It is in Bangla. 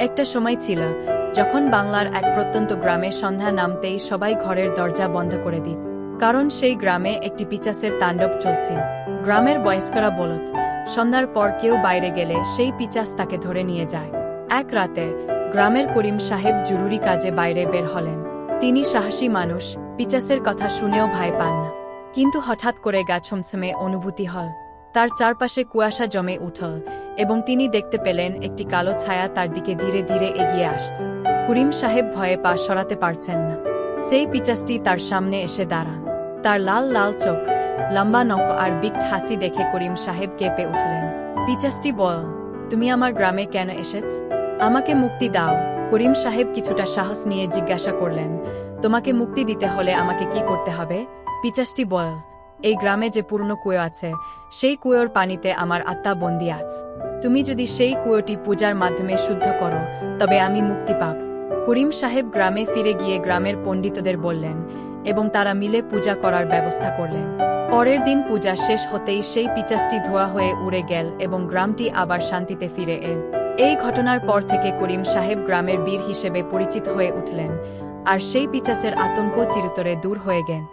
একটা সময় ছিল, যখন বাংলার এক প্রত্যন্ত গ্রামে সন্ধ্যা নামতেই সবাই ঘরের দরজা বন্ধ করে দিত, কারণ সেই গ্রামে একটি পিচাসের তাণ্ডব চলছিল গ্রামের বয়স্করা বলত, সন্ধ্যার পর কেউ বাইরে গেলে সেই পিচাস তাকে ধরে নিয়ে যায়। এক রাতে, গ্রামের করিম সাহেব জরুরি কাজে বাইরে বের হলেন। তিনি সাহসী মানুষ, পিচাসের কথা শুনেও ভয় পান না। কিন্তু হঠাৎ করে গা ছমছমে অনুভূতি হল। তার চারপাশে কুয়াশা জমে উঠল এবং তিনি দেখতে পেলেন একটি কালো ছায়া তার দিকে ধীরে ধীরে এগিয়ে আসছে। করিম সাহেব ভয়ে পা সরাতে পারছেন না। সেই পিচাসটি তার সামনে এসে দাঁড়ান। তার লাল লাল চোখ, লম্বা নখ আর বিক্ট হাসি দেখে করিম সাহেব কেঁপে উঠলেন। পিচাসটি বল, তুমি আমার গ্রামে কেন এসেছ? আমাকে মুক্তি দাও। করিম সাহেব কিছুটা সাহস নিয়ে জিজ্ঞাসা করলেন, তোমাকে মুক্তি দিতে হলে আমাকে কি করতে হবে? পিচাসটি বল, এই গ্রামে যে পূর্ণ কুয়ো আছে, সেই কুয়োর পানিতে আমার আত্মা বন্দি আছে। তুমি যদি সেই কুয়োটি পূজার মাধ্যমে শুদ্ধ করো, তবে আমি মুক্তি পাব। করিম সাহেব গ্রামে ফিরে গিয়ে গ্রামের পণ্ডিতদের বললেন এবং তারা মিলে পূজা করার ব্যবস্থা করলেন। পরের দিন পূজা শেষ হতেই সেই পিচাসটি ধোয়া হয়ে উড়ে গেল এবং গ্রামটি আবার শান্তিতে ফিরে এল। এই ঘটনার পর থেকে করিম সাহেব গ্রামের বীর হিসেবে পরিচিত হয়ে উঠলেন, আর সেই পিচাসের আতঙ্ক চিরতরে দূর হয়ে গেল।